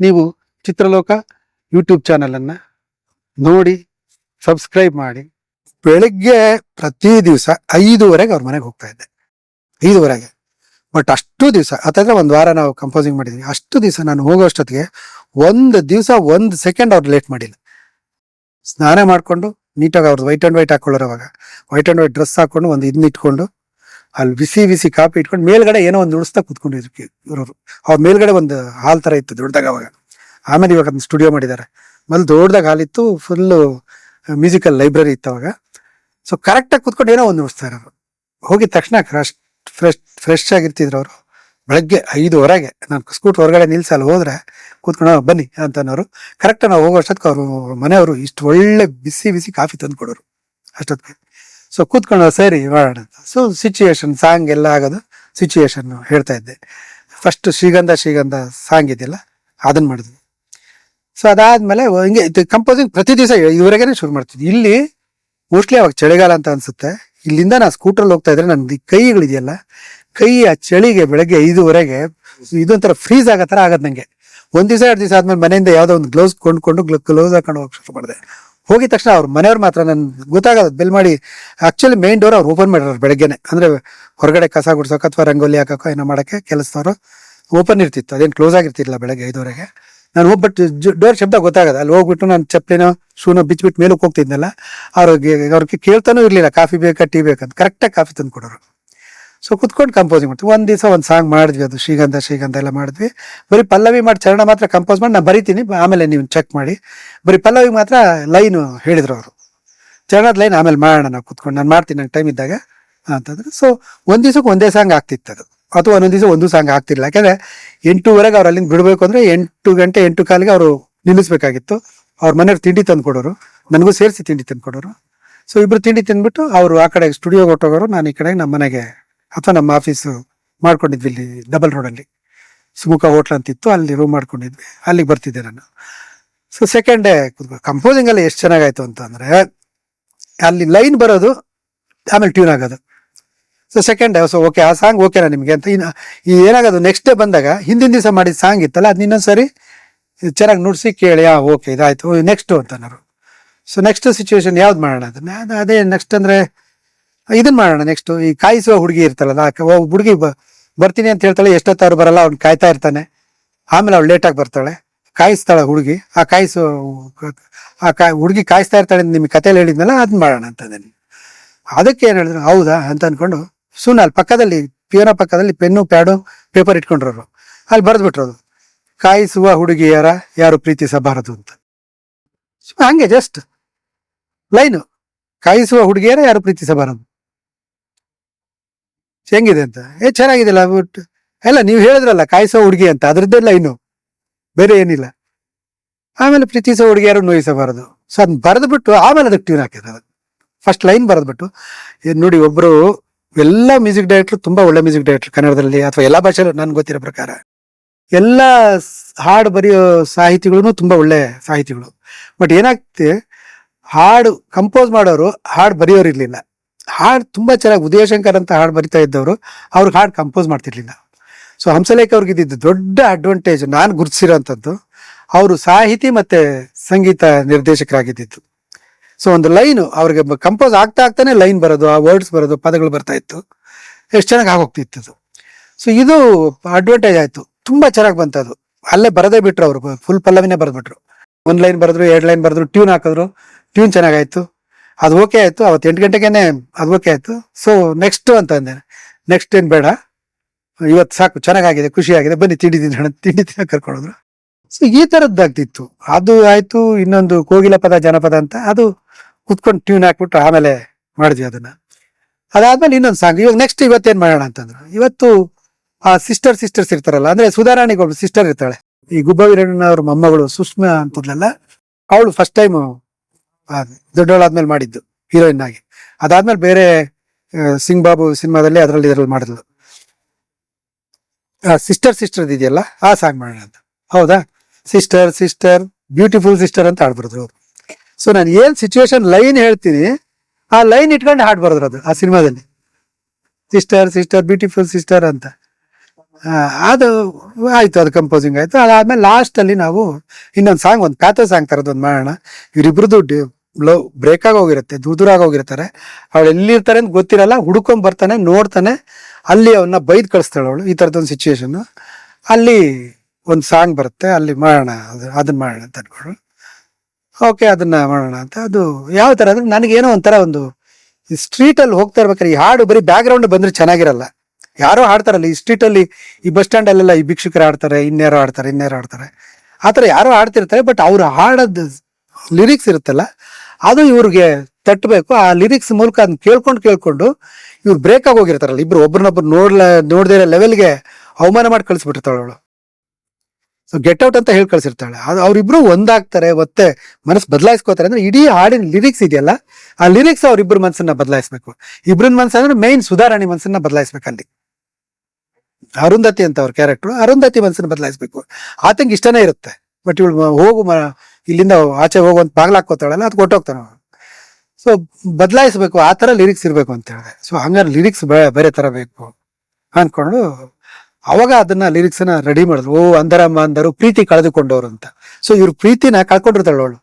ನೀವು ಚಿತ್ರಲೋಕ ಯೂಟ್ಯೂಬ್ ಚಾನಲನ್ನು ನೋಡಿ, ಸಬ್ಸ್ಕ್ರೈಬ್ ಮಾಡಿ. ಬೆಳಗ್ಗೆ ಪ್ರತಿ ದಿವಸ ಐದೂವರೆಗೆ ಅವ್ರ ಮನೆಗೆ ಹೋಗ್ತಾ ಇದ್ದೆ. ಐದುವರೆಗೆ. ಬಟ್ ಅಷ್ಟು ದಿವಸ ಅಥವಾ ಒಂದು ವಾರ ನಾವು ಕಂಪೋಸಿಂಗ್ ಮಾಡಿದ್ವಿ ಅಷ್ಟು ದಿವಸ ನಾನು ಹೋಗೋಷ್ಟೊತ್ತಿಗೆ ಒಂದು ದಿವಸ ಒಂದು ಸೆಕೆಂಡ್ ಅವ್ರು ಲೇಟ್ ಮಾಡಿಲ್ಲ. ಸ್ನಾನ ಮಾಡಿಕೊಂಡು, ನೀಟಾಗಿ ಅವ್ರದ್ದು ವೈಟ್ ಆ್ಯಂಡ್ ವೈಟ್ ಹಾಕೊಳ್ಳೋರು ಅವಾಗ. ವೈಟ್ ಆ್ಯಂಡ್ ವೈಟ್ ಡ್ರೆಸ್ ಹಾಕೊಂಡು ಒಂದು ಇದನ್ನ ಇಟ್ಕೊಂಡು ಅಲ್ಲಿ ಬಿಸಿ ಬಿಸಿ ಕಾಫಿ ಇಟ್ಕೊಂಡು ಮೇಲ್ಗಡೆ ಏನೋ ಒಂದು ನುಡಿಸ್ತಾ ಕೂತ್ಕೊಂಡಿದ್ರು ಇರೋರು. ಅವ್ರ ಮೇಲ್ಗಡೆ ಒಂದು ಹಾಲ್ ತರ ಇತ್ತು ದೊಡ್ಡದಾಗ ಅವಾಗ. ಆಮೇಲೆ ಇವಾಗ ಅದನ್ನ ಸ್ಟುಡಿಯೋ ಮಾಡಿದ್ದಾರೆ. ಮೊದಲು ದೊಡ್ಡದಾಗ ಹಾಲಿತ್ತು ಫುಲ್ಲು ಮ್ಯೂಸಿಕಲ್ ಲೈಬ್ರರಿ ಇತ್ತು ಅವಾಗ. ಸೊ ಕರೆಕ್ಟಾಗಿ ಕೂತ್ಕೊಂಡು ಏನೋ ಒಂದು ನುಡಿಸ್ತಾ ಇರೋರು. ಹೋಗಿದ ತಕ್ಷಣ ಫ್ರೆಶ್ ಫ್ರೆಶ್ ಫ್ರೆಶ್ ಆಗಿರ್ತಿದ್ರು ಅವರು. ಬೆಳಗ್ಗೆ ಐದುವರೆಗೆ ನಾನು ಸ್ಕೂಟ್ ಹೊರಗಡೆ ನಿಲ್ಸಿ ಅಲ್ಲಿ ಹೋದ್ರೆ ಕೂತ್ಕೊಂಡು ಬನ್ನಿ ಅಂತ ಅನ್ನೋರು. ಕರೆಕ್ಟ್ ನಾವು ಹೋಗೋ ಅಷ್ಟೊತ್ತಿಗೆ ಅವರು, ಮನೆಯವರು ಇಷ್ಟು ಒಳ್ಳೆ ಬಿಸಿ ಬಿಸಿ ಕಾಫಿ ತಂದು ಕೊಡೋರು ಅಷ್ಟೊತ್ತಿಗೆ. ಸೊ ಕೂತ್ಕೊಂಡು ಸರಿ, ಮಾಡೋಣ ಅಂತ. ಸೊ ಸಿಚುಯೇಷನ್ ಸಾಂಗ್ ಎಲ್ಲ ಆಗೋದು ಸಿಚುಯೇಷನ್ ಹೇಳ್ತಾ ಇದ್ದೆ. ಫಸ್ಟ್ ಶ್ರೀಗಂಧ ಶ್ರೀಗಂಧ ಸಾಂಗ್ ಇದೆಯಲ್ಲ, ಅದನ್ನ ಮಾಡಿದ್ವಿ. ಸೊ ಅದಾದ್ಮೇಲೆ ಹಿಂಗೆ ಕಂಪೋಸಿಂಗ್ ಪ್ರತಿ ದಿವಸ ಇವರೆಗೇನೆ ಶುರು ಮಾಡ್ತಿದ್ವಿ. ಇಲ್ಲಿ ಮೋಸ್ಟ್ಲಿ ಅವಾಗ ಚಳಿಗಾಲ ಅಂತ ಅನ್ಸುತ್ತೆ. ಇಲ್ಲಿಂದ ನಾನು ಸ್ಕೂಟ್ರಲ್ಲಿ ಹೋಗ್ತಾ ಇದ್ರೆ ನನ್ನ ಕೈಗಳಿದೆಯಲ್ಲ ಕೈ ಆ ಚಳಿಗೆ ಬೆಳಗ್ಗೆ ಐದುವರೆಗೆ ಇದೊಂಥರ ಫ್ರೀಸ್ ಆಗೋ ಥರ ಆಗೋದು ನಂಗೆ. ಒಂದು ದಿವಸ, ಎರಡು ದಿವಸ ಆದ್ಮೇಲೆ ಮನೆಯಿಂದ ಯಾವುದೋ ಒಂದು ಗ್ಲೌಸ್ ಕೊಂಡ್ಕೊಂಡು ಗ್ಲೌಸ್ ಹಾಕೊಂಡು ಹೋಗಿ ಶುರು ಮಾಡಿದೆ. ಹೋಗಿದ ತಕ್ಷಣ ಅವ್ರ ಮನೆಯವ್ರು ಮಾತ್ರ ನನ್ ಗೊತ್ತಾಗೋದು ಬೆಲ್ ಮಾಡಿ ಆಕ್ಚುಲಿ ಮೇನ್ ಡೋರ್ ಅವ್ರು ಓಪನ್ ಮಾಡಿರೋರು ಬೆಳಗ್ಗೆನೆ. ಅಂದ್ರೆ ಹೊರಗಡೆ ಕಸ ಗುಡ್ಸೋಕೆ ಅಥವಾ ರಂಗೋಲಿ ಹಾಕೋಕೋ ಏನೋ ಮಾಡಕ್ಕೆ ಕೆಲಸದವರು ಓಪನ್ ಇರ್ತಿತ್ತು. ಅದೇನು ಕ್ಲೋಸ್ ಆಗಿರ್ತಿರ್ಲಿಲ್ಲ ಬೆಳಗ್ಗೆ ಐದುವರೆಗೆ. ನಾನು ಹೋಗ್ಬಿಟ್ಟು ಡೋರ್ ಶಬ್ದ ಗೊತ್ತಾಗದ ಅಲ್ಲಿ ಹೋಗ್ಬಿಟ್ಟು ನಾನು ಚಪ್ಪಲಿನೋ, ಶೂನೋ ಬಿಚ್ಚಿಬಿಟ್ಟು ಮೇಲಕ್ಕೆ ಹೋಗ್ತಿದ್ನಲ್ಲ, ಅವ್ರಿಗೆ ಅವ್ರಿಗೆ ಕೇಳ್ತಾನೂ ಇರ್ಲಿಲ್ಲ. ಕಾಫಿ ಬೇಕಾ, ಟೀ ಬೇಕಂತ ಕರೆಕ್ಟಾಗಿ ಕಾಫಿ ತಂದು ಕೊಡೋರು ಸೊ ಕುತ್ಕೊಂಡು ಕಂಪೋಸಿಂಗ್ ಮಾಡ್ತೀವಿ. ಒಂದು ದಿವಸ ಒಂದು ಸಾಂಗ್ ಮಾಡಿದ್ವಿ ಅದು, ಶ್ರೀಗಂಧ ಶ್ರೀಗಂಧ ಎಲ್ಲ ಮಾಡಿದ್ವಿ. ಬರೀ ಪಲ್ಲವಿ ಮಾಡಿ, ಚರಣ ಮಾತ್ರ ಕಂಪೋಸ್ ಮಾಡಿ ನಾನು ಬರಿತೀನಿ. ಆಮೇಲೆ ನೀವು ಚೆಕ್ ಮಾಡಿ. ಬರೀ ಪಲ್ಲವಿ ಮಾತ್ರ ಲೈನ್ ಹೇಳಿದ್ರು ಅವರು. ಚರಣದ ಲೈನ್ ಆಮೇಲೆ ಮಾಡೋಣ ನಾವು ಕುತ್ಕೊಂಡು. ನಾನು ಮಾಡ್ತೀನಿ, ನಂಗೆ ಟೈಮ್ ಇದ್ದಾಗ ಅಂತಂದ್ರೆ. ಸೊ ಒಂದು ದಿವಸಕ್ಕೆ ಒಂದೇ ಸಾಂಗ್ ಆಗ್ತಿತ್ತು ಅದು. ಅಥವಾ ಒಂದೊಂದು ದಿವಸ ಒಂದು ಸಾಂಗ್ ಆಗ್ತಿರ್ಲಿಲ್ಲ. ಯಾಕಂದ್ರೆ ಎಂಟೂವರೆಗೆ ಅವ್ರು ಅಲ್ಲಿಂದ ಬಿಡಬೇಕು ಅಂದ್ರೆ ಎಂಟು ಗಂಟೆ, ಎಂಟು ಕಾಲಿಗೆ ಅವರು ನಿಲ್ಲಿಸ್ಬೇಕಾಗಿತ್ತು. ಅವ್ರ ಮನೆಯವ್ರು ತಿಂಡಿ ತಂದು ಕೊಡೋರು. ನನಗೂ ಸೇರಿಸಿ ತಿಂಡಿ ತಂದು ಕೊಡೋರು. ಸೊ ಇಬ್ರು ತಿಂಡಿ ತಿಂದ್ಬಿಟ್ಟು ಅವರು ಆ ಕಡೆ ಸ್ಟುಡಿಯೋಗೆ ಹೊಟ್ಟೋಗೋರು ನಾನು ಈ ಕಡೆ ನಮ್ಮ ಮನೆಗೆ ಅಥವಾ ನಮ್ಮ ಆಫೀಸು ಮಾಡ್ಕೊಂಡಿದ್ವಿ ಇಲ್ಲಿ ಡಬಲ್ ರೋಡಲ್ಲಿ ಸುಮುಖ ಹೋಟ್ಲ್ ಅಂತಿತ್ತು, ಅಲ್ಲಿ ರೂಮ್ ಮಾಡ್ಕೊಂಡಿದ್ವಿ. ಅಲ್ಲಿಗೆ ಬರ್ತಿದ್ದೆ ನಾನು. ಸೊ ಸೆಕೆಂಡ್ ಡೇ ಕಂಪೋಸಿಂಗ್ ಅಲ್ಲಿ ಎಷ್ಟು ಚೆನ್ನಾಗಾಯ್ತು ಅಂತ ಅಂದ್ರೆ, ಅಲ್ಲಿ ಲೈನ್ ಬರೋದು ಆಮೇಲೆ ಟ್ಯೂನ್ ಆಗೋದು. So second day so okay ಆ ಸಾಂಗ್ ಓಕೆನಾ ನಿಮಗೆ ಅಂತ. ಇನ್ನು ಈ ಏನಾಗೋದು ನೆಕ್ಸ್ಟ್ ಡೇ ಬಂದಾಗ ಹಿಂದಿನ ದಿವಸ ಮಾಡಿದ ಸಾಂಗ್ ಇತ್ತಲ್ಲ ಅದನ್ನ ಇನ್ನೊಂದ್ಸರಿ ಚೆನ್ನಾಗಿ ನುಡಿಸಿ ಕೇಳಿ, ಆ ಓಕೆ ಇದಾಯ್ತು. ನೆಕ್ಸ್ಟ್ ಅಂತ ನಾನು ಸೊ ನೆಕ್ಸ್ಟ್ ಸಿಚುವೇಶನ್ ಯಾವ್ದು ಮಾಡೋಣ ಅದನ್ನ ಅದು ಅದೇ ನೆಕ್ಸ್ಟ್ ಅಂದ್ರೆ ಇದನ್ನ ಮಾಡೋಣ ನೆಕ್ಸ್ಟ್ ಈ ಕಾಯಿಸುವ ಹುಡುಗಿ ಇರ್ತಾಳಲ್ಲ ಹುಡುಗಿ ಬರ್ತೀನಿ ಅಂತ ಹೇಳ್ತಾಳೆ ಎಷ್ಟೊತ್ತಾರು ಬರಲ್ಲ, ಅವ್ನು ಕಾಯ್ತಾ ಇರ್ತಾನೆ. ಆಮೇಲೆ ಅವಳು ಲೇಟಾಗಿ ಬರ್ತಾಳೆ. ಕಾಯಿಸ್ತಾಳೆ ಹುಡುಗಿ. ಆ ಕಾಯಿಸು ಆ ಕಾಯಿ ಹುಡುಗಿ ಕಾಯಿಸ್ತಾ ಇರ್ತಾಳೆ ನಿಮ್ಮ ಕಥೆಯಲ್ಲಿ ಹೇಳಿದ್ನಲ್ಲ ಅದನ್ನ ಮಾಡೋಣ ಅಂತಂದೆ ಅದಕ್ಕೆ ಏನು ಹೇಳಿದ್ರು, ಹೌದಾ ಅಂತ ಅನ್ಕೊಂಡು ಸುಮ್ಮನೆ ಅಲ್ಲಿ ಪಕ್ಕದಲ್ಲಿ ಪಿಯೋನ ಪಕ್ಕದಲ್ಲಿ ಪೆನ್ನು, ಪ್ಯಾಡು ಪೇಪರ್ ಇಟ್ಕೊಂಡ್ರವ್ರು ಅಲ್ಲಿ ಬರೆದ್ಬಿಟ್ರದು. ಕಾಯಿಸುವ ಹುಡುಗಿಯರ ಯಾರು ಪ್ರೀತಿಸಬಾರದು ಅಂತ. ಹಂಗೆ ಜಸ್ಟ್ ಲೈನು. ಕಾಯಿಸುವ ಹುಡುಗಿಯರ ಯಾರು ಪ್ರೀತಿಸಬಾರದು? ಹೆಂಗಿದೆ ಅಂತ? ಏ ಚೆನ್ನಾಗಿದೆಲ್ಲ ಬಟ್ ಎಲ್ಲ ನೀವು ಹೇಳಿದ್ರಲ್ಲ, ಕಾಯಿಸೋ ಹುಡುಗಿ ಅಂತ ಅದ್ರದ್ದೆಲ್ಲ ಇನ್ನು ಬೇರೆ ಏನಿಲ್ಲ. ಆಮೇಲೆ ಪ್ರೀತಿಸೋ ಹುಡುಗಿಯಾರು ನೋಯಿಸಬಾರದು? ಸೊ ಅದನ್ನ ಬರೆದ್ಬಿಟ್ಟು, ಆಮೇಲೆ ಅದಕ್ಕೆ ಟ್ಯೂನ್ ಹಾಕಿದ್ರು ಫಸ್ಟ್ ಲೈನ್ ಬರೆದ್ಬಿಟ್ಟು. ನೋಡಿ, ಒಬ್ರು ಎಲ್ಲ ಮ್ಯೂಸಿಕ್ ಡೈರೆಕ್ಟರ್ ತುಂಬಾ ಒಳ್ಳೆ ಮ್ಯೂಸಿಕ್ ಡೈರೆಕ್ಟರ್ ಕನ್ನಡದಲ್ಲಿ ಅಥವಾ ಎಲ್ಲಾ ಭಾಷೆಯಲ್ಲೂ ನನ್ಗೆ ಗೊತ್ತಿರೋ ಪ್ರಕಾರ. ಎಲ್ಲ ಹಾಡು ಬರೆಯೋ ಸಾಹಿತಿಗಳು ತುಂಬಾ ಒಳ್ಳೆ ಸಾಹಿತಿಗಳು. ಬಟ್ ಏನಾಗ್ತಿ ಹಾಡು ಕಂಪೋಸ್ ಮಾಡೋರು ಹಾಡು ಬರೆಯೋರು ಇರ್ಲಿಲ್ಲ ಹಾಡು ತುಂಬಾ ಚೆನ್ನಾಗಿ ಉದಯಶಂಕರ್ ಅಂತ ಹಾಡು ಬರಿತಾ ಇದ್ದವರು, ಅವ್ರಿಗೆ ಹಾಡು ಕಂಪೋಸ್ ಮಾಡ್ತಿರ್ಲಿಲ್ಲ. ಸೊ ಹಂಸಲೇಖ ಅವ್ರಿಗೆ ಇದ್ದಿದ್ದು ದೊಡ್ಡ ಅಡ್ವಾಂಟೇಜ್ ನಾನು ಗುರುತಿಸಿರೋಂಥದ್ದು. ಅವರು ಸಾಹಿತಿ ಮತ್ತೆ ಸಂಗೀತ ನಿರ್ದೇಶಕರಾಗಿದ್ದಿದ್ದು. ಸೊ ಒಂದು ಲೈನು ಅವ್ರಿಗೆ ಕಂಪೋಸ್ ಆಗ್ತಾ ಆಗ್ತಾನೆ ಲೈನ್ ಬರೋದು, ಆ ವರ್ಡ್ಸ್ ಬರೋದು, ಪದಗಳು ಬರ್ತಾ ಇತ್ತು. ಎಷ್ಟು ಚೆನ್ನಾಗಿ ಆಗೋಗ್ತಿತ್ತು ಅದು ಸೊ ಇದು ಅಡ್ವಾಂಟೇಜ್ ಆಯಿತು. ತುಂಬಾ ಚೆನ್ನಾಗಿ ಬಂತು ಅದು ಅಲ್ಲೇ ಬರದೇ ಬಿಟ್ರು ಅವರು ಫುಲ್ ಪಲ್ಲವಿನೇ ಬರೆದ್ಬಿಟ್ರು. ಒಂದು ಲೈನ್ ಬರೆದ್ರು, ಎರಡು ಲೈನ್ ಬರೆದ್ರು ಟ್ಯೂನ್ ಹಾಕಿದ್ರು ಟ್ಯೂನ್ ಚೆನ್ನಾಗಾಯ್ತು ಅದು ಓಕೆ ಆಯ್ತು. ಅವತ್ತು ಎಂಟು ಗಂಟೆಗೇನೆ ಅದು ಓಕೆ ಆಯ್ತು. ಸೊ ನೆಕ್ಸ್ಟ್ ಅಂತ ಅಂದೆ. ನೆಕ್ಸ್ಟ್ ಏನು ಬೇಡ. ಇವತ್ತು ಸಾಕು, ಚೆನ್ನಾಗಾಗಿದೆ ಖುಷಿ ಆಗಿದೆ ಬನ್ನಿ, ತಿಂಡಿ ತಿನ್ನೋಣ. ತಿಂಡಿ ತಿನ್ನ ಕರ್ಕೊಂಡೋದ್ರು ಸೊ ಈ ತರದ್ದಾಗ್ತಿತ್ತು. ಅದು ಆಯಿತು, ಇನ್ನೊಂದು ಕೋಗಿಲ ಪದ, ಜನಪದ ಅಂತ. ಅದು ಕುತ್ಕೊಂಡು ಟ್ಯೂನ್ ಹಾಕ್ಬಿಟ್ಟು ಆಮೇಲೆ ಮಾಡಿದ್ವಿ ಅದನ್ನ. ಅದಾದ್ಮೇಲೆ ಇನ್ನೊಂದು ಸಾಂಗ್ ಇವಾಗ ನೆಕ್ಸ್ಟ್ ಇವತ್ತೇನ್ ಮಾಡೋಣ ಅಂತಂದ್ರು. ಇವತ್ತು, ಆ ಸಿಸ್ಟರ್ ಸಿಸ್ಟರ್ಸ್ ಇರ್ತಾರಲ್ಲ, ಅಂದ್ರೆ ಸುಧಾರಾಣಿಗೊಬ್ಳು ಸಿಸ್ಟರ್ ಇರ್ತಾಳೆ. ಈ ಗುಬ್ಬ ವೀರಣ್ಣನ ಅವ್ರ ಮೊಮ್ಮಗಳು ಸುಷ್ಮಾ ಅಂತದ್ಲಲ್ಲ, ಅವಳು ಫಸ್ಟ್ ಟೈಮ್ ದೊಡ್ಡವಳಾದ್ಮೇಲೆ ಮಾಡಿದ್ದು ಹೀರೋಯಿನ್ ಆಗಿ. ಅದಾದ್ಮೇಲೆ ಬೇರೆ ಸಿಂಗ್ ಬಾಬು ಸಿನಿಮಾದಲ್ಲಿ ಅದರಲ್ಲಿ ಇದರಲ್ಲಿ ಮಾಡಿದ್ಲು. ಸಿಸ್ಟರ್ ಸಿಸ್ಟರ್ ಇದೆಯಲ್ಲ, ಆ ಸಾಂಗ್ ಮಾಡೋಣ ಅಂತ. ಹೌದಾ? ಸಿಸ್ಟರ್ ಸಿಸ್ಟರ್ ಬ್ಯೂಟಿಫುಲ್ ಸಿಸ್ಟರ್ ಅಂತ ಹಾಡ್ಬಾರ್ದು ಅವ್ರು ಸೊ ನಾನು ಏನ್ ಸಿಚುವೇಶನ್ ಲೈನ್ ಹೇಳ್ತೀನಿ, ಆ ಲೈನ್ ಇಟ್ಕೊಂಡು ಹಾಡ್ಬರೋದ್ರು ಅದು, ಆ ಸಿನಿಮಾದಲ್ಲಿ. ಸಿಸ್ಟರ್ ಸಿಸ್ಟರ್ ಬ್ಯೂಟಿಫುಲ್ ಸಿಸ್ಟರ್ ಅಂತ. ಅದು ಆಯ್ತು, ಅದು ಕಂಪೋಸಿಂಗ್ ಆಯ್ತು. ಅದಾದಮೇಲೆ ಲಾಸ್ಟ್ ಅಲ್ಲಿ ನಾವು ಇನ್ನೊಂದು ಸಾಂಗ್ ಒಂದು ಪ್ಯಾಥೋ ಸಾಂಗ್ ತರದ್ ಒಂದು ಮಾಡೋಣ ಇವರಿಬ್ರದ್ದು ಲೋ ಬ್ರೇಕ್ ಆಗಿ ಹೋಗಿರುತ್ತೆ, ದೂರ ದೂರ ಹೋಗಿರ್ತಾರೆ. ಅವಳು ಎಲ್ಲಿರ್ತಾರೆ ಅಂತ ಗೊತ್ತಿರಲ್ಲ, ಹುಡ್ಕೊಂಡ್ ಬರ್ತಾನೆ, ನೋಡ್ತಾನೆ, ಅಲ್ಲಿ ಅವನ್ನ ಬೈದ್ ಕಳಿಸ್ತಾಳೆ ಅವಳು, ಈ ತರದೊಂದು ಸಿಚುವೇಶನ್ ಅಲ್ಲಿ ಒಂದು ಸಾಂಗ್ ಬರುತ್ತೆ, ಅಲ್ಲಿ ಮಾಡೋಣ, ಅದು ಅದನ್ನ ಮಾಡೋಣ ಅಂತ ಓಕೆ ಅದನ್ನ ಮಾಡೋಣ ಅಂತ. ಅದು ಯಾವ ತರ ಅಂದ್ರೆ, ನನಗೇನೋ ಒಂಥರ ಒಂದು ಸ್ಟ್ರೀಟಲ್ಲಿ ಹೋಗ್ತಾ ಇರ್ಬೇಕಾದ್ರೆ, ಈ ಹಾಡು ಬರೀ ಬ್ಯಾಕ್ ಗ್ರೌಂಡ್ ಬಂದ್ರೆ ಚೆನ್ನಾಗಿರಲ್ಲ. ಯಾರೋ ಹಾಡ್ತಾರಲ್ಲ ಈ ಸ್ಟ್ರೀಟ್ ಅಲ್ಲಿ ಈ ಬಸ್ ಸ್ಟ್ಯಾಂಡ್ ಅಲ್ಲೆಲ್ಲ ಈ ಭಿಕ್ಷುಕರು ಆಡ್ತಾರೆ, ಇನ್ಯಾರೋ ಆಡ್ತಾರೆ ಇನ್ಯಾರೋ ಆಡ್ತಾರೆ. ಆತರ ಯಾರೋ ಆಡ್ತಿರ್ತಾರೆ ಬಟ್ ಅವ್ರು ಹಾಡೋದ್ ಲಿರಿಕ್ಸ್ ಇರುತ್ತಲ್ಲ, ಅದು ಇವ್ರಿಗೆ ತಟ್ಟಬೇಕು. ಆ ಲಿರಿಕ್ಸ್ ಮೂಲಕ ಅದನ್ನ ಕೇಳ್ಕೊಂಡು ಕೇಳ್ಕೊಂಡು ಇವ್ರು ಬ್ರೇಕ್ ಆಗಿ ಹೋಗಿರ್ತಾರಲ್ಲ, ಇಬ್ರು ಒಬ್ರನ್ನೊಬ್ರು ನೋಡ್ಲ, ನೋಡದೇ ಇರೋ ಲೆವೆಲ್ಗೆ ಅವಮಾನ ಮಾಡಿ ಕಳಿಸ್ಬಿಟ್ಟಿರ್ತಾಳೆ ಅವಳು. ಸೊ ಗೆಟ್ ಔಟ್ ಅಂತ ಹೇಳಿ ಕಳಿಸಿರ್ತಾಳೆ. ಅದು ಅವ್ರಿಬ್ರು ಒಂದಾಗ್ತಾರೆ ಮತ್ತೆ ಮನಸ್ಸು ಬದಲಾಯಿಸ್ಕೋತಾರೆ ಅಂದ್ರೆ ಇಡೀ ಹಾಡಿನ ಲಿರಿಕ್ಸ್ ಇದೆಯಲ್ಲ, ಆ ಲಿರಿಕ್ಸ್ ಅವ್ರಿಬ್ರು ಮನಸ್ಸನ್ನ ಬದಲಾಯಿಸ್ಬೇಕು. ಇಬ್ರನ್ ಮನಸ್ಸಂದ್ರೆ ಮೇನ್ ಸುಧಾರಾಣಿ ಮನಸ್ಸನ್ನ ಬದಲಾಯಿಸ್ಬೇಕು ಅಲ್ಲಿ. ಅರುಂಧತಿ ಅಂತ ಅವ್ರ ಕ್ಯಾರೆಕ್ಟರ್ ಅರುಂಧತಿ ಮನಸ್ಸನ್ನ ಬದಲಾಯಿಸ್ಬೇಕು. ಆತಂಗೆ ಇಷ್ಟನೇ ಇರುತ್ತೆ. ಬಟ್ ಇವಳು ಹೋಗು ಮ- ಇಲ್ಲಿಂದ ಆಚೆ ಹೋಗುವಂತ ಬಾಗ್ಲ ಹಾಕೋತಾಳಲ್ಲ ಅದು ಕೊಟ್ಟೋಗ್ತಾನೆ ಸೊ ಬದಲಾಯಿಸ್ಬೇಕು, ಆ ತರ ಲಿರಿಕ್ಸ್ ಇರಬೇಕು ಅಂತ ಹೇಳಿದೆ. ಸೊ ಹಂಗಾರೆ ಲಿರಿಕ್ಸ್ ಬೇರೆ ಥರ ಬೇಕು ಅಂದ್ಕೊಂಡು ಅವಾಗ ಅದನ್ನ ಲಿರಿಕ್ಸ್ನ ರೆಡಿ ಮಾಡಿದ್ರು. ಓ ಅಂದರಮ್ಮ ಅಂದರು, ಪ್ರೀತಿ ಕಳೆದುಕೊಂಡವ್ರು ಅಂತ. ಸೊ ಇವ್ರ ಪ್ರೀತಿನ ಕಳ್ಕೊಂಡಿರ್ತಾಳೆ ಅವಳು.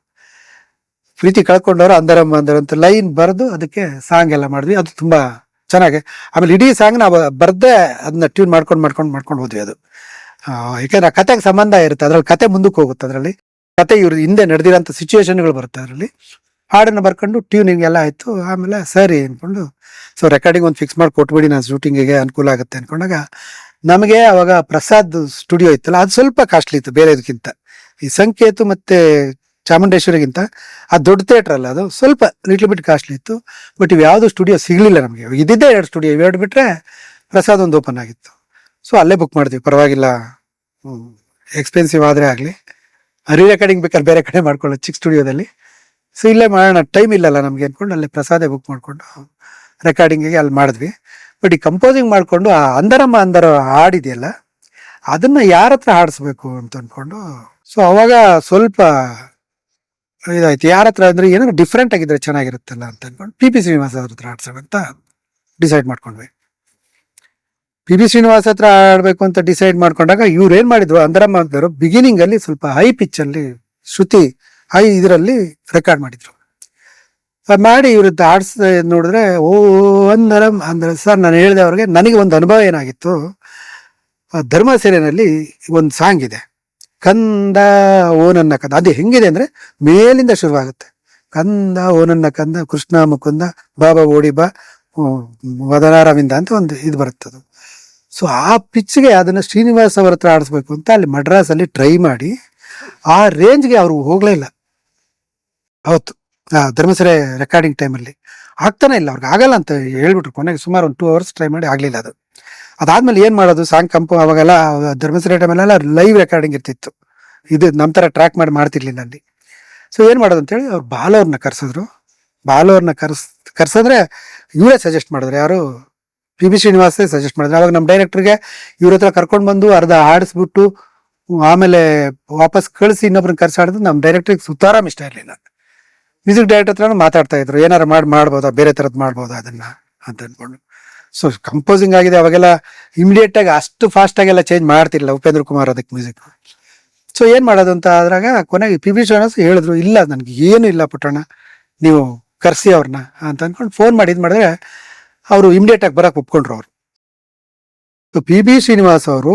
ಪ್ರೀತಿ ಕಳ್ಕೊಂಡವ್ರು ಅಂದರಮ್ಮ ಅಂದರು ಅಂತ ಲೈನ್ ಬರೆದು ಅದಕ್ಕೆ ಸಾಂಗ್ ಎಲ್ಲ ಮಾಡಿದ್ವಿ. ಅದು ತುಂಬಾ ಚೆನ್ನಾಗಿ. ಆಮೇಲೆ ಇಡೀ ಸಾಂಗ್ ನಾವು ಬರ್ದೇ ಅದನ್ನ ಟ್ಯೂನ್ ಮಾಡ್ಕೊಂಡು ಮಾಡ್ಕೊಂಡು ಮಾಡ್ಕೊಂಡು ಹೋದ್ವಿ ಅದು. ಯಾಕೆಂದ್ರೆ ಆ ಕತೆಗೆ ಸಂಬಂಧ ಇರುತ್ತೆ. ಅದ್ರಲ್ಲಿ ಕತೆ ಮುಂದಕ್ಕೆ ಹೋಗುತ್ತೆ ಅದರಲ್ಲಿ. ಕತೆ ಇವ್ರ ಹಿಂದೆ ನಡೆದಿರೋಂಥ ಸಿಚುವೇಶನ್ಗಳು ಬರುತ್ತೆ ಅದರಲ್ಲಿ. ಹಾಡನ್ನು ಬರ್ಕೊಂಡು ಟ್ಯೂನಿಂಗ್ ಎಲ್ಲ ಆಯ್ತು. ಆಮೇಲೆ ಸರಿ ಅನ್ಕೊಂಡು ಸೊ ರೆಕಾರ್ಡಿಂಗ್ ಒಂದು ಫಿಕ್ಸ್ ಮಾಡಿ ಕೊಟ್ಬಿಡಿ, ನಾನು ಶೂಟಿಂಗಿಗೆ ಅನುಕೂಲ ಆಗುತ್ತೆ ಅನ್ಕೊಂಡಾಗ ನಮಗೆ ಅವಾಗ ಪ್ರಸಾದ್ ಸ್ಟುಡಿಯೋ ಇತ್ತಲ್ಲ, ಅದು ಸ್ವಲ್ಪ ಕಾಸ್ಟ್ಲಿ ಇತ್ತು, ಬೇರೆದಕ್ಕಿಂತ. ಈ ಸಂಕೇತು ಮತ್ತೆ ಚಾಮುಂಡೇಶ್ವರಿಗಿಂತ ಆ ದೊಡ್ಡ ಥಿಯೇಟರ್ ಅಲ್ಲ ಅದು ಸ್ವಲ್ಪ ಲಿಟ್ಲ್ ಬಿಟ್ ಕಾಸ್ಟ್ಲಿ ಇತ್ತು ಬಟ್ ಇವು ಯಾವುದು ಸ್ಟುಡಿಯೋ ಸಿಗಲಿಲ್ಲ ನಮಗೆ. ಇದ್ದಿದ್ದೇ ಎರಡು ಸ್ಟುಡಿಯೋ ಇವೆರಡು ಬಿಟ್ಟರೆ ಪ್ರಸಾದ್ ಒಂದು ಓಪನ್ ಆಗಿತ್ತು. ಸೊ ಅಲ್ಲೇ ಬುಕ್ ಮಾಡಿದ್ವಿ ಪರವಾಗಿಲ್ಲ. ಎಕ್ಸ್ಪೆನ್ಸಿವ್ ಆದರೆ ಆಗಲಿ. ರೀ ರೆಕಾರ್ಡಿಂಗ್ ಬೇಕಾದ್ರೆ ಬೇರೆ ಕಡೆ ಮಾಡ್ಕೊಳ್ಳೋ ಚಿಕ್ಕ ಸ್ಟುಡಿಯೋದಲ್ಲಿ ಸೊ ಇಲ್ಲೇ ಮಾಡೋಣ ಟೈಮ್ ಇಲ್ಲಲ್ಲ ನಮಗೆ ಅಂದ್ಕೊಂಡು ಅಲ್ಲೇ ಪ್ರಸಾದೇ ಬುಕ್ ಮಾಡಿಕೊಂಡು ರೆಕಾರ್ಡಿಂಗಿಗೆ ಅಲ್ಲಿ ಮಾಡಿದ್ವಿ. ಬಟ್ ಈ ಕಂಪೋಸಿಂಗ್ ಮಾಡಿಕೊಂಡು ಆ ಅಂದರಮ್ಮ ಅಂದರ ಹಾಡಿದೆಯಲ್ಲ, ಅದನ್ನು ಯಾರ ಹತ್ರ ಹಾಡಿಸ್ಬೇಕು ಅಂತ ಅಂದ್ಕೊಂಡು ಸೊ ಅವಾಗ ಸ್ವಲ್ಪ ಇದಾಯ್ತು. ಯಾರ ಹತ್ರ ಅಂದ್ರೆ ಏನಾದ್ರು ಡಿಫ್ರೆಂಟ್ ಆಗಿದ್ರೆ ಚೆನ್ನಾಗಿರುತ್ತಲ್ಲ ಅಂತ ಅನ್ಕೊಂಡು ಪಿ ಪಿ ಶ್ರೀನಿವಾಸ ಅವ್ರ ಹತ್ರ ಆಡ್ಸೋಣ ಅಂತ ಡಿಸೈಡ್ ಮಾಡ್ಕೊಂಡ್ವಿ. ಪಿ ಬಿ ಶ್ರೀನಿವಾಸ್ ಹತ್ರ ಆಡ್ಬೇಕು ಅಂತ ಡಿಸೈಡ್ ಮಾಡ್ಕೊಂಡಾಗ ಇವ್ರು ಏನ್ ಮಾಡಿದ್ರು? ಅಂದರಮ್ಮ ಮಾಡಿದ್ರು ಬಿಗಿನಿಂಗ್ ಅಲ್ಲಿ ಸ್ವಲ್ಪ ಹೈ ಪಿಚ್ ಅಲ್ಲಿ ಶ್ರುತಿ ಹೈ ಇದರಲ್ಲಿ ರೆಕಾರ್ಡ್ ಮಾಡಿದ್ರು. ಮಾಡಿ ಇವ್ರದ್ದು ಆಡ್ಸ್ ನೋಡಿದ್ರೆ, ಓ, ಅಂದರಂ, ಅಂದ್ರೆ, ಸರ್ ನಾನು ಹೇಳಿದೆ ಅವ್ರಿಗೆ, ನನಗೆ ಒಂದು ಅನುಭವ ಏನಾಗಿತ್ತು? ಧರ್ಮ ಸೇರಿನಲ್ಲಿ ಒಂದು ಸಾಂಗ್ ಇದೆ. ಕಂದ ಓ ನನ್ನ ಕಂದ. ಅದು ಹೆಂಗಿದೆ ಅಂದ್ರೆ ಮೇಲಿಂದ ಶುರುವಾಗುತ್ತೆ. ಕಂದ ಓ ನನ್ನ ಕಂದ, ಕೃಷ್ಣ ಮುಕುಂದ, ಬಾಬಾ ಓಡಿ ಬಾ ವದನಾರವಿಂದ ಅಂತ ಒಂದು ಇದು ಬರುತ್ತದು ಸೊ ಆ ಪಿಚ್ಗೆ ಅದನ್ನ ಶ್ರೀನಿವಾಸ್ ಅವ್ರ ಹತ್ರ ಆಡಿಸ್ಬೇಕು ಅಂತ ಅಲ್ಲಿ ಮಡ್ರಾಸ್ ಅಲ್ಲಿ ಟ್ರೈ ಮಾಡಿ, ಆ ರೇಂಜ್ಗೆ ಅವರು ಹೋಗ್ಲೇ ಇಲ್ಲ. ಅವತ್ತು ಧರ್ಮಸರೆ ರೆಕಾರ್ಡಿಂಗ್ ಟೈಮಲ್ಲಿ ಆಗ್ತಾನೆ ಇಲ್ಲ, ಅವ್ರಿಗೆ ಆಗಲ್ಲ ಅಂತ ಹೇಳ್ಬಿಟ್ರು. ಕೊನೆಗೆ ಸುಮಾರು ಒಂದು ಟೂ ಅವರ್ಸ್ ಟ್ರೈ ಮಾಡಿ ಆಗಲಿಲ್ಲ ಅದು. ಅದಾದ್ಮೇಲೆ ಏನ್ ಮಾಡೋದು? ಸಾಂಗ್ ಕಂಪು ಅವಾಗೆಲ್ಲ ಧರ್ಮಸರೆ ಟೈಮಲ್ಲೆಲ್ಲ ಲೈವ್ ರೆಕಾರ್ಡಿಂಗ್ ಇರ್ತಿತ್ತು. ಇದು ನಮ್ಮ ತರ ಟ್ರ್ಯಾಕ್ ಮಾಡಿ ಮಾಡ್ತಿರ್ಲಿಲ್ಲ ಅಲ್ಲಿ. ಸೊ ಏನು ಮಾಡೋದು ಅಂತೇಳಿ ಅವ್ರು ಬಾಲವ್ರನ್ನ ಕರ್ಸಿದ್ರು. ಬಾಲವ್ರನ್ನ ಕರ್ಸ್, ಕರ್ಸಂದ್ರೆ ಇವರೇ ಸಜೆಸ್ಟ್ ಮಾಡಿದ್ರು. ಯಾರು? ಪಿ ಬಿ ಶ್ರೀನಿವಾಸೇ ಸಜೆಸ್ಟ್ ಮಾಡಿದ್ರು. ಅವಾಗ ನಮ್ಮ ಡೈರೆಕ್ಟರ್ಗೆ ಇವ್ರ ಹತ್ರ ಕರ್ಕೊಂಡು ಬಂದು ಅರ್ಧ ಆಡಿಸ್ಬಿಟ್ಟು ಆಮೇಲೆ ವಾಪಸ್ ಕಳಿಸಿ ಇನ್ನೊಬ್ರನ್ನ ಕರ್ಸಾಡಿದ್ರು ನಮ್ಮ ಡೈರೆಕ್ಟ್ರಿಗೆ ಸುತಾರಾಮ್ ಇಷ್ಟ ಇರಲಿಲ್ಲ. ಮ್ಯೂಸಿಕ್ ಡೈರೆಕ್ಟರ್ ಹತ್ರ ಮಾತಾಡ್ತಾ ಇದ್ರು. ಏನಾರು ಮಾಡಿ, ಮಾಡ್ಬೋದಾ? ಬೇರೆ ಥರದ್ದು ಮಾಡ್ಬೋದಾ ಅದನ್ನ? ಅಂತ ಅನ್ಕೊಂಡು. ಸೊ ಕಂಪೋಸಿಂಗ್ ಆಗಿದೆ, ಅವಾಗೆಲ್ಲ ಇಮಿಡಿಯೇಟ್ ಆಗಿ ಅಷ್ಟು ಫಾಸ್ಟ್ ಆಗೆಲ್ಲ ಚೇಂಜ್ ಮಾಡ್ತಿರ್ಲಿಲ್ಲ ಉಪೇಂದ್ರ ಕುಮಾರ್ ಅದಕ್ಕೆ ಮ್ಯೂಸಿಕ್ ಸೊ ಏನ್ ಮಾಡೋದು ಅಂತ ಆದ್ರಾಗ ಕೊನೆಗೆ ಪಿ ಬಿ ಶ್ರೀನಿವಾಸ್ ಹೇಳಿದ್ರು, ಇಲ್ಲ, ನನಗೆ ಏನು ಇಲ್ಲ ಪುಟ್ಟಣ್ಣ, ನೀವು ಕರ್ಸಿ ಅವ್ರನ್ನ ಅಂತ ಅಂದ್ಕೊಂಡು ಫೋನ್ ಮಾಡಿ ಇದ್ ಮಾಡಿದ್ರೆ ಅವರು ಇಮಿಡಿಯೇಟ್ ಆಗಿ ಬರಕ್ ಒಪ್ಕೊಂಡ್ರು ಅವರು. ಪಿ ಬಿ ಶ್ರೀನಿವಾಸ್ ಅವರು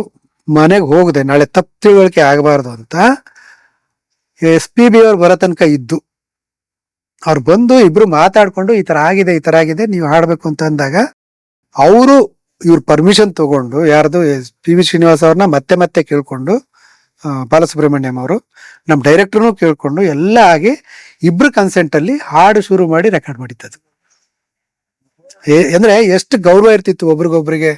ಮನೆಗೆ ಹೋಗದೆ, ನಾಳೆ ತಪ್ಪು ತಿಳುವಳಿಕೆ ಆಗಬಾರ್ದು ಅಂತ ಎಸ್ ಪಿ ಬಿ ಅವ್ರು ಬರೋ ತನಕ ಇದ್ದು, ಅವ್ರು ಬಂದು ಇಬ್ರು ಮಾತಾಡ್ಕೊಂಡು ಈ ತರ ಆಗಿದೆ, ಈ ತರ ಆಗಿದೆ, ನೀವು ಹಾಡ್ಬೇಕು ಅಂತ ಅಂದಾಗ ಅವರು ಇವ್ರ ಪರ್ಮಿಷನ್ ತಗೊಂಡು ಯಾರ್ದು ಪಿ ವಿ ಶ್ರೀನಿವಾಸ್ ಅವ್ರನ್ನ ಮತ್ತೆ ಮತ್ತೆ ಕೇಳ್ಕೊಂಡು ಬಾಲಸುಬ್ರಹ್ಮಣ್ಯಂ ಅವರು ನಮ್ಮ ಡೈರೆಕ್ಟರ್ನು ಕೇಳ್ಕೊಂಡು ಎಲ್ಲ ಆಗಿ ಇಬ್ರು ಕನ್ಸೆಂಟ್ ಅಲ್ಲಿ ಹಾಡು ಶುರು ಮಾಡಿ ರೆಕಾರ್ಡ್ ಮಾಡಿದ್ದದು. ಅಂದ್ರೆ ಎಷ್ಟು ಗೌರವ ಇರ್ತಿತ್ತು ಒಬ್ರಿಗೊಬ್ರಿಗೆ.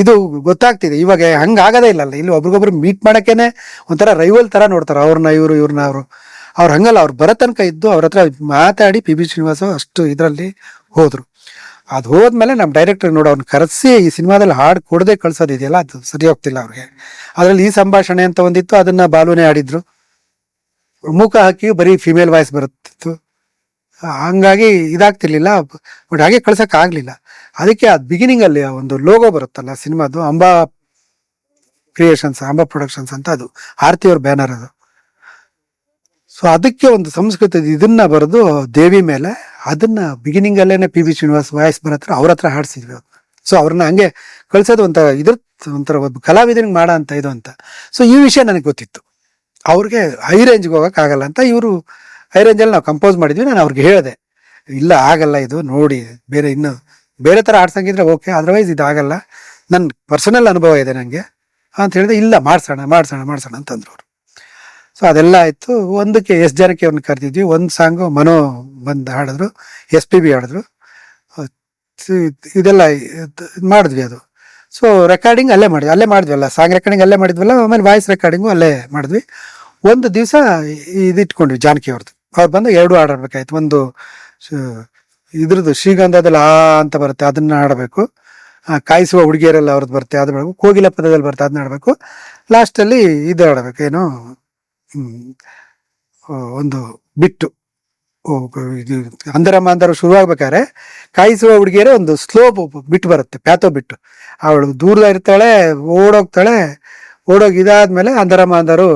ಇದು ಗೊತ್ತಾಗ್ತಿದೆ, ಇವಾಗ ಹಂಗ ಆಗದೇ ಇಲ್ಲ ಇಲ್ಲಿ ಒಬ್ರಿಗೊಬ್ರು ಮೀಟ್ ಮಾಡಕ್ಕೇನೆ ಒಂಥರ ರೈವಲ್ ತರ ನೋಡ್ತಾರೆ, ಅವ್ರನ್ನ ಇವರು, ಇವ್ರನ್ನ ಅವರು. ಅವ್ರು ಹಂಗಲ್ಲ, ಅವ್ರು ಬರೋ ತನಕ ಇದ್ದು ಅವ್ರ ಹತ್ರ ಮಾತಾಡಿ ಪಿ ಬಿ ಶ್ರೀನಿವಾಸ ಅಷ್ಟು ಇದರಲ್ಲಿ ಹೋದ್ರು. ಅದು ಹೋದ್ಮೇಲೆ ನಮ್ಮ ಡೈರೆಕ್ಟರ್ ನೋಡಿ ಅವ್ನು ಕರೆಸಿ ಈ ಸಿನಿಮಾದಲ್ಲಿ ಹಾಡು ಕೊಡದೆ ಕಳ್ಸೋದಿದೆಯಲ್ಲ, ಅದು ಸರಿ ಹೋಗ್ತಿಲ್ಲ ಅವ್ರಿಗೆ. ಅದ್ರಲ್ಲಿ ಈ ಸಂಭಾಷಣೆ ಅಂತ ಒಂದಿತ್ತು, ಅದನ್ನ ಬಾಲುನೇ ಆಡಿದ್ರು. ಮುಖ ಹಾಕಿ ಬರೀ ಫಿಮೇಲ್ ವಾಯ್ಸ್ ಬರುತ್ತಿತ್ತು. ಹಂಗಾಗಿ ಇದಾಗ್ತಿರ್ಲಿಲ್ಲ, ಬಟ್ ಹಾಗೆ ಕಳ್ಸಕ್ ಆಗ್ಲಿಲ್ಲ ಅದಕ್ಕೆ ಅದು ಬಿಗಿನಿಂಗ್ ಅಲ್ಲಿ ಒಂದು ಲೋಗೋ ಬರುತ್ತಲ್ಲ, ಸಿನಿಮಾದು ಅಂಬಾ ಕ್ರಿಯೇಷನ್ಸ್ ಅಂಬಾ ಪ್ರೊಡಕ್ಷನ್ಸ್ ಅಂತ ಅದು ಆರತಿ ಅವ್ರ ಬ್ಯಾನರ್ ಅದು. ಸೊ ಅದಕ್ಕೆ ಒಂದು ಸಂಸ್ಕೃತ ಇದನ್ನ ಬರೆದು ದೇವಿ ಮೇಲೆ ಅದನ್ನ ಬಿಗಿನಿಂಗ್ ಅಲ್ಲೇನೆ ಪಿ ವಿ ಶ್ರೀನಿವಾಸ್ ವಾಯ್ಸ್ ಬರತ್ರ ಅವ್ರ ಹತ್ರ ಹಾಡ್ಸಿದ್ವಿ ಸೊ ಅವ್ರನ್ನ ಹಂಗೆ ಕಳ್ಸೋದು ಒಂಥರ ಇದ್ರ ಒಂಥರ ಒಬ್ಬ ಕಲಾವಿದನಿಗೆ ಮಾಡ ಅಂತ ಇದು ಅಂತ. ಸೊ ಈ ವಿಷಯ ನನಗೆ ಗೊತ್ತಿತ್ತು. ಅವ್ರಿಗೆ ಹೈ ರೇಂಜ್ಗೆ ಹೋಗಕ್ ಆಗಲ್ಲ ಅಂತ ಇವರು ಹೈ ರೇಂಜಲ್ಲಿ ನಾವು ಕಂಪೋಸ್ ಮಾಡಿದ್ವಿ. ನಾನು ಅವ್ರಿಗೆ ಹೇಳಿದೆ, ಇಲ್ಲ, ಆಗಲ್ಲ ಇದು, ನೋಡಿ, ಬೇರೆ ಇನ್ನು ಬೇರೆ ಥರ ಆಡ್ಸಂಗಿದ್ರೆ ಓಕೆ ಅದರ್ವೈಸ್ ಇದು ಆಗಲ್ಲ. ನನ್ನ ಪರ್ಸನಲ್ ಅನುಭವ ಇದೆ ನನಗೆ ಅಂತ ಹೇಳಿದೆ, ಇಲ್ಲ, ಮಾಡ್ಸೋಣ ಮಾಡ್ಸೋಣ ಮಾಡ್ಸೋಣ, ಅಂತಂದ್ರು ಅವರು. ಸೊ ಅದೆಲ್ಲ ಆಯಿತು. ಒಂದಕ್ಕೆ ಎಸ್ ಜನಕ್ಕೆ ಅವ್ರನ್ನ ಕರೆದಿದ್ವಿ. ಒಂದು ಸಾಂಗು ಮನೋ ಬಂದು ಹಾಡಿದ್ರು. ಎಸ್ ಪಿ ಬಿ ಹಾಡಿದ್ರು. ಇದೆಲ್ಲ, ಇದ್ ಮಾಡಿದ್ವಿ ಅದು. ಸೊ ರೆಕಾರ್ಡಿಂಗ್ ಅಲ್ಲೇ ಮಾಡಿದ್ವಿ. ಅಲ್ಲೇ ಮಾಡಿದ್ವಲ್ಲ ಸಾಂಗ್ ರೆಕಾರ್ಡಿಂಗ್ ಅಲ್ಲೇ ಮಾಡಿದ್ವಲ್ಲ. ಆಮೇಲೆ ವಾಯ್ಸ್ ರೆಕಾರ್ಡಿಂಗು ಅಲ್ಲೇ ಮಾಡಿದ್ವಿ. ಒಂದು ದಿವಸ ಇದಿಟ್ಕೊಂಡ್ವಿ ಜಾನಕಿ ಅವ್ರದ್ದು ಅವ್ರು ಬಂದು ಎರಡು ಹಾಡು ಆಡ್ಬೇಕಾಯ್ತು ಒಂದು ಇದ್ರದ್ದು ಶ್ರೀಗಂಧದಲ್ಲಿ ಆ ಅಂತ ಬರುತ್ತೆ. ಅದನ್ನ ಹಾಡಬೇಕು. ಕಾಯಿಸುವ ಹುಡುಗಿಯರೆಲ್ಲ ಅವ್ರದ್ದು ಬರುತ್ತೆ. ಅದು ಕೋಗಿಲ ಪದದಲ್ಲಿ ಬರುತ್ತೆ. ಅದನ್ನ ಆಡಬೇಕು ಲಾಸ್ಟಲ್ಲಿ ಇದು ಹಾಡಬೇಕು. ಏನು ಒಂದು ಬಿಟ್ಟು ಇದು ಅಂದರು ಶುರುವಾಗ್ಬೇಕಾದ್ರೆ ಕಾಯಿಸುವ ಹುಡುಗಿಯರೇ ಒಂದು ಸ್ಲೋ ಬಿಟ್ಟು ಬರುತ್ತೆ ಪ್ಯಾತೋ ಬಿಟ್ಟು. ಅವಳು ದೂರದ ಇರ್ತಾಳೆ, ಓಡೋಗ್ತಾಳೆ, ಓಡೋಗಿ ಇದಾದ್ಮೇಲೆ ಅಂದರು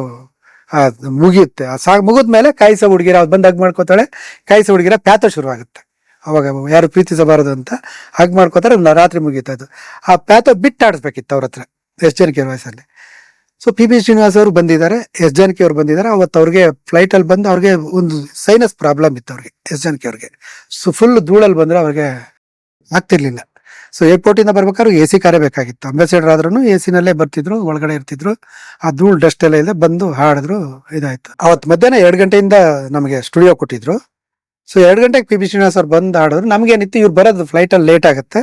ಅದು ಮುಗಿಯುತ್ತೆ. ಆ ಸಾಂಗ್ ಮುಗಿದ್ಮೇಲೆ ಕಾಯಿಸೋ ಹುಡುಗಿರ ಅವ್ರು ಬಂದು ಹಗ್ ಮಾಡ್ಕೋತಾಳೆ ಕಾಯಿಸೋ ಹುಡುಗಿರ ಪ್ಯಾತೋ ಶುರುವಾಗುತ್ತೆ. ಅವಾಗ ಯಾರು ಪ್ರೀತಿಸಬಾರದು ಅಂತ ಹಗ್ ಮಾಡ್ಕೋತಾರೆ ರಾತ್ರಿ ಮುಗಿಯುತ್ತೆ ಅದು. ಆ ಪ್ಯಾಥೋ ಬಿಟ್ಟು ಆಡಿಸ್ಬೇಕಿತ್ತು ಅವ್ರ ಹತ್ರ ಎಸ್ ಜನಕ್ಕೆ ವಯಸ್ಸಲ್ಲಿ? ಸೊ ಪಿ ಬಿ ಶ್ರೀನಿವಾಸ್ ಅವರು ಬಂದಿದ್ದಾರೆ ಎಸ್ ಜಾನಕಿ ಅವರು ಬಂದಿದ್ದಾರೆ. ಅವತ್ತು ಅವ್ರಿಗೆ ಫ್ಲೈಟ್ ಅಲ್ಲಿ ಬಂದು ಅವ್ರಿಗೆ ಒಂದು ಸೈನಸ್ ಪ್ರಾಬ್ಲಮ್ ಇತ್ತು ಅವ್ರಿಗೆ ಎಸ್ ಜಾನಕಿ ಅವ್ರಿಗೆ. ಸೊ ಫುಲ್ ಧೂಳಲ್ಲಿ ಬಂದ್ರೆ ಅವ್ರಿಗೆ ಆಗ್ತಿರ್ಲಿಲ್ಲ. ಸೊ ಏರ್ಪೋರ್ಟ್ ಇಂದ ಬರ್ಬೇಕಾದ್ರೆ ಎ ಸಿ ಕಾರೇ ಬೇಕಾಗಿತ್ತು. ಅಂಬಾಸಿಡರ್ ಆದ್ರೂ ಎ ಸಿನಲ್ಲೇ ಬರ್ತಿದ್ರು, ಒಳಗಡೆ ಇರ್ತಿದ್ರು. ಆ ಧೂಳ್ ಡಸ್ಟ್ ಎಲ್ಲ ಇದೆ, ಬಂದು ಹಾಡಿದ್ರು, ಇದಾಯ್ತು. ಅವತ್ತು ಮಧ್ಯಾಹ್ನ ಎರಡು ಗಂಟೆಯಿಂದ ನಮಗೆ ಸ್ಟುಡಿಯೋ ಕೊಟ್ಟಿದ್ರು. ಸೊ ಎರಡು ಗಂಟೆಗೆ ಪಿ ಬಿ ಶ್ರೀನಿವಾಸ್ ಅವ್ರು ಬಂದು ಹಾಡಿದ್ರು. ನಮ್ಗೇನಿತ್ತು, ಇವ್ರು ಬರೋದು ಫ್ಲೈಟಲ್ಲಿ ಲೇಟ್ ಆಗುತ್ತೆ.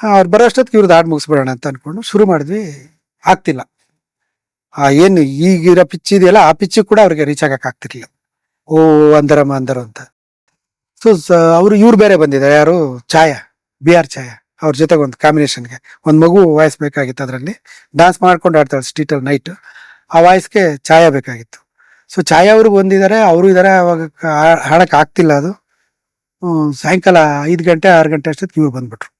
ಅವ್ರು ಬರೋ ಅಷ್ಟೊತ್ತಿಗೆ ಇವ್ರದ್ದು ಹಾಡು ಮುಗಿಸ್ಬಿಡೋಣ ಅಂತ ಅನ್ಕೊಂಡು ಶುರು ಮಾಡಿದ್ವಿ. ಆಗ್ತಿಲ್ಲ. ಆ ಏನು ಈಗಿರೋ ಪಿಚ್ ಇದೆಯಲ್ಲ, ಆ ಪಿಚ್ ಕೂಡ ಅವ್ರಿಗೆ ರೀಚ್ ಆಗಕ್ ಆಗ್ತಿರ್ಲಿಲ್ಲ. ಓ ಅಂದರಮ್ಮ ಅಂದರು ಅಂತ. ಸೊ, ಅವರು, ಇವ್ರು ಬೇರೆ ಬಂದಿದ್ದಾರೆ. ಯಾರು? Chaya, B R Chaya. ಅವ್ರ ಜೊತೆಗೆ ಒಂದು ಕಾಂಬಿನೇಷನ್ಗೆ ಒಂದು ಮಗು ವಾಯ್ಸ್ ಬೇಕಾಗಿತ್ತು ಅದರಲ್ಲಿ. ಡಾನ್ಸ್ ಮಾಡ್ಕೊಂಡು ಆಡ್ತಾಳೆ ಸ್ಟ್ರೀಟಲ್ಲಿ ನೈಟ್ ಆ ವಾಯ್ಸ್ಗೆ ಛಾಯಾ ಬೇಕಾಗಿತ್ತು. ಸೊ ಛಾಯಾ ಅವರು ಬಂದಿದ್ದಾರೆ ಅವರು ಇದ್ದಾರೆ ಅವಾಗ ಹಾಡಕ್ಕೆ ಆಗ್ತಿಲ್ಲ ಅದು. ಸಾಯಂಕಾಲ ಐದು ಗಂಟೆ, ಆರು ಗಂಟೆ ಅಷ್ಟೊತ್ತಿಗೆ ಇವ್ರು ಬಂದ್ಬಿಟ್ರು.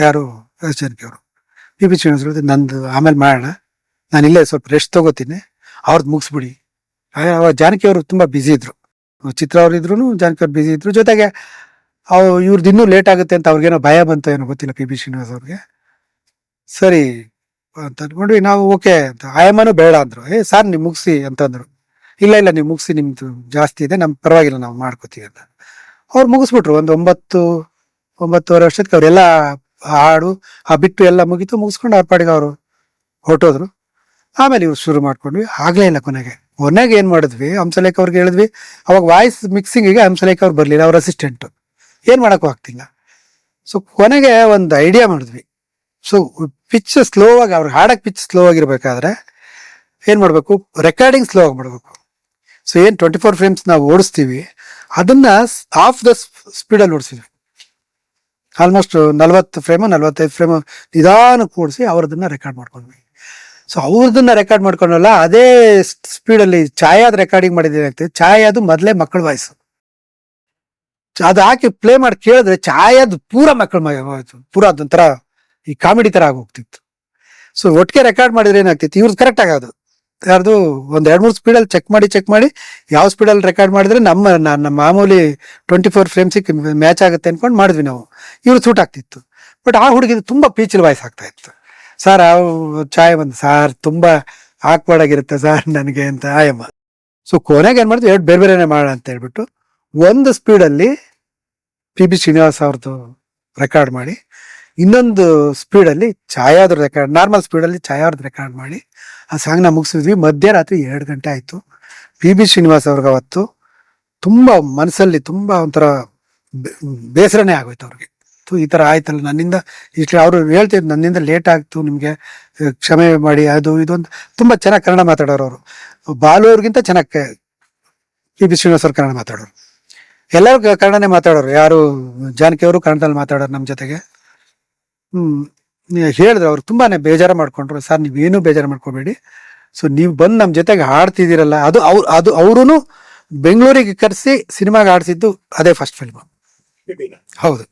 ಯಾರು? ಎಸ್ ಜಾನಕಿ ಅವರು. ಪಿ ಪಿ ಶ್ರೀನಿವಾಸ್ ನಂದು, ಆಮೇಲೆ ಮಾಡೋಣ ನಾನು ಇಲ್ಲೇ ಸ್ವಲ್ಪ ರೆಸ್ಟ್ ತಗೋತೀನಿ. ಅವ್ರದ್ದು ಮುಗಿಸ್ಬಿಡಿ. ಆಗ ಅವಾಗ ಜಾನಕಿ ಅವರು ತುಂಬ ಬ್ಯುಸಿ ಇದ್ರು. ಚಿತ್ರ ಅವ್ರು ಜಾನಕಿ ಅವ್ರು ಬ್ಯುಸಿ ಇದ್ರು. ಜೊತೆಗೆ ಅವ್ರು ಇವ್ರದ್ದು ಇನ್ನೂ ಲೇಟ್ ಆಗುತ್ತೆ ಅಂತ ಅವ್ರಿಗೇನೋ ಭಯ ಬಂತು ಏನೋ ಗೊತ್ತಿಲ್ಲ ಪಿ ಬಿ ಶ್ರೀನಿವಾಸ್ ಅವ್ರಿಗೆ. ಸರಿ ಅಂತ ಅಂದ್ಕೊಂಡ್ವಿ. ನಾವು ಓಕೆ ಅಂತ. ಆಯಮ್ಮನೂ ಬೇಡ ಅಂದರು. ಏ ಸರ್ ನೀವು ಮುಗಿಸಿ ಅಂತಂದ್ರು ಇಲ್ಲ ಇಲ್ಲ, ನೀವು ಮುಗಿಸಿ, ನಿಮ್ದು ಜಾಸ್ತಿ ಇದೆ. ನಮ್ಮ ಪರವಾಗಿಲ್ಲ, ನಾವು ಮಾಡ್ಕೋತೀವಿ ಅಂತ. ಅವ್ರು ಮುಗಿಸ್ಬಿಟ್ರು. ಒಂದು ಒಂಬತ್ತು, ಒಂಬತ್ತುವರೆ ವರ್ಷಕ್ಕೆ ಅವರೆಲ್ಲ ಹಾಡು, ಆ ಬಿಟ್ಟು ಎಲ್ಲ ಮುಗಿತು. ಮುಗಿಸ್ಕೊಂಡು ಅವ್ರ ಪಾಡಿಗೆ ಅವರು ಹೊರಟೋದ್ರು. ಆಮೇಲೆ ಇವ್ರು ಶುರು ಮಾಡ್ಕೊಂಡ್ವಿ. ಆಗ್ಲೇ ಇಲ್ಲ ಕೊನೆಗೆ. ಕೊನೆಗೆ ಏನು ಮಾಡಿದ್ವಿ? ಹಂಸಲೇಖ ಅವ್ರಿಗೆ ಹೇಳಿದ್ವಿ, ಅವಾಗ ವಾಯ್ಸ್ ಮಿಕ್ಸಿಂಗಿಗೆ ಹಂಸಲೇಖ ಅವ್ರು ಬರಲಿಲ್ಲ, ಅವ್ರ ಅಸಿಸ್ಟೆಂಟ್ ಏನು ಮಾಡೋಕ್ಕೂ ಆಗ್ತಿಲ್ಲ. ಸೊ ಕೊನೆಗೆ ಒಂದು ಐಡಿಯಾ ಮಾಡಿದ್ವಿ. ಸೊ ಪಿಚ್ ಸ್ಲೋ ಆಗಿ ಅವ್ರಿಗೆ ಹಾಡಕ್ಕೆ ಪಿಚ್ ಸ್ಲೋ ಆಗಿರ್ಬೇಕಾದ್ರೆ ಏನು ಮಾಡಬೇಕು? ರೆಕಾರ್ಡಿಂಗ್ ಸ್ಲೋ ಆಗಿ ಮಾಡಬೇಕು. ಸೊ ಏನ್ ಟ್ವೆಂಟಿ ಫೋರ್ ಫ್ರೇಮ್ಸ್ ನಾವು ಓಡಿಸ್ತೀವಿ, ಅದನ್ನ ಆಫ್ ದ ಸ್ಪೀಡಲ್ಲಿ ಓಡಿಸಿದ್ವಿ ಆಲ್ಮೋಸ್ಟ್ ನಲ್ವತ್ತು ಫ್ರೇಮು ನಲ್ವತ್ತೈದು ಫ್ರೇಮು ನಿಧಾನಕ್ಕೆ ಓಡಿಸಿ ಅವ್ರದನ್ನ ರೆಕಾರ್ಡ್ ಮಾಡ್ಕೊಂಡ್ವಿ. ಸೊ ಅವ್ರದನ್ನ ರೆಕಾರ್ಡ್ ಮಾಡ್ಕೊಂಡಲ್ಲ, ಅದೇ ಸ್ಪೀಡಲ್ಲಿ ಛಾಯಾದ ರೆಕಾರ್ಡಿಂಗ್ ಮಾಡಿದ್ರೆ ಏನಾಗ್ತದೆ ಛಾಯಾದು ಮೊದಲೇ ಮಕ್ಕಳ ವಾಯ್ಸು ಅದು ಹಾಕಿ ಪ್ಲೇ ಮಾಡಿ ಕೇಳಿದ್ರೆ ಛಾಯಾದು ಪೂರ ಮಕ್ಕಳ ಪೂರ ಅದೊಂಥರ ಈ ಕಾಮಿಡಿ ತರ ಆಗೋಗ್ತಿತ್ತು. ಸೊ ಒಟ್ಟಿಗೆ ರೆಕಾರ್ಡ್ ಮಾಡಿದ್ರೆ ಏನಾಗ್ತಿತ್ತು, ಇವ್ರದ್ದು ಕರೆಕ್ಟ್ ಆಗೋದು ಯಾರ್ದು ಒಂದ್ ಎರಡ್ ಮೂರು ಸ್ಪೀಡಲ್ಲಿ ಚೆಕ್ ಮಾಡಿ ಚೆಕ್ ಮಾಡಿ, ಯಾವ ಸ್ಪೀಡಲ್ಲಿ ರೆಕಾರ್ಡ್ ಮಾಡಿದ್ರೆ ನಮ್ಮ ನಮ್ಮ ಮಾಮೂಲಿ ಟ್ವೆಂಟಿ ಫೋರ್ ಫ್ರೇಮ್ಸಿಗೆ ಮ್ಯಾಚ್ ಆಗುತ್ತೆ ಅನ್ಕೊಂಡು ಮಾಡಿದ್ವಿ ನಾವು. ಇವ್ರು ಸೂಟ್ ಆಗ್ತಿತ್ತು. ಬಟ್ ಆ ಹುಡುಗಿದು ತುಂಬಾ ಪೀಚಲ್ ವಾಯ್ಸ್ ಆಗ್ತಾ ಇತ್ತು. ಸರ್ ಚಾಯ್ ಬಂದು ಸಾರ್, ತುಂಬಾ ಆಕ್ವರ್ಡ್ ಆಗಿರುತ್ತೆ ಸರ್ ನನಗೆ ಅಂತ. ಆಯಮ್ಮ. ಸೊ ಕೊನೆಗೆ ಏನ್ ಮಾಡಿದ್ವಿ ಎರಡು ಬೇರೆ ಬೇರೆನೆ ಮಾಡೋಣ ಅಂತ ಹೇಳ್ಬಿಟ್ಟು ಒಂದು ಸ್ಪೀಡಲ್ಲಿ ಪಿ ಬಿ ಶ್ರೀನಿವಾಸ್ ಅವ್ರದ್ದು ರೆಕಾರ್ಡ್ ಮಾಡಿ, ಇನ್ನೊಂದು ಸ್ಪೀಡಲ್ಲಿ ಛಾಯಾದ್ರ ರೆಕಾರ್ಡ್ ನಾರ್ಮಲ್ ಸ್ಪೀಡಲ್ಲಿ ಛಾಯಾವ್ರದ್ದು ರೆಕಾರ್ಡ್ ಮಾಡಿ, ಆ ಸಾಂಗ್ನ ಮುಗಿಸಿದ್ವಿ. ಮಧ್ಯರಾತ್ರಿ ಎರಡು ಗಂಟೆ ಆಯ್ತು. ಪಿ ಬಿ ಶ್ರೀನಿವಾಸ್ ಅವ್ರಿಗೆ ಅವತ್ತು ತುಂಬಾ ಮನಸ್ಸಲ್ಲಿ ತುಂಬಾ ಒಂಥರ ಬೇಸರನೇ ಆಗೋಯ್ತು ಅವ್ರಿಗೆ. ಥು, ಈ ತರ ಆಯ್ತಲ್ಲ. ನನ್ನಿಂದ ಇಷ್ಟು ಅವರು ಹೇಳ್ತಿದ್ರು ನನ್ನಿಂದ ಲೇಟ್ ಆಗ್ತು ನಿಮ್ಗೆ ಕ್ಷಮೆ ಮಾಡಿ ಅದು ಇದೊಂದು ತುಂಬಾ ಚೆನ್ನಾಗಿ ಕನ್ನಡ ಮಾತಾಡೋರು ಅವರು. ಬಾಲು ಅವ್ರಿಗಿಂತ ಚೆನ್ನಾಗಿ ಪಿ ಬಿ ಶ್ರೀನಿವಾಸ್ ಅವ್ರು ಕನ್ನಡ ಮಾತಾಡೋರು. ಎಲ್ಲರೂ ಕನ್ನಡನೇ ಮಾತಾಡೋರು. ಯಾರು ಜಾನಕಿ ಅವರು ಕನ್ನಡದಲ್ಲಿ ಮಾತಾಡೋರು ನಮ್ಮ ಜೊತೆಗೆ. ಹ್ಮ್ ಹೇಳಿದ್ರು ಅವ್ರು ತುಂಬಾನೇ ಬೇಜಾರು ಮಾಡ್ಕೊಂಡ್ರು. ಸರ್ ನೀವೇನು ಬೇಜಾರು ಮಾಡ್ಕೋಬೇಡಿ. ಸೊ ನೀವು ಬಂದು ನಮ್ಮ ಜೊತೆಗೆ ಹಾಡ್ತಿದ್ದೀರಲ್ಲ ಅದು ಅವ್ರು ಅದು ಅವರು ಬೆಂಗಳೂರಿಗೆ ಕರೆಸಿ ಸಿನಿಮಾಗೆ ಆಡಿಸಿದ್ದು ಅದೇ ಫಸ್ಟ್ ಫಿಲ್ಮ್ ಹೌದು.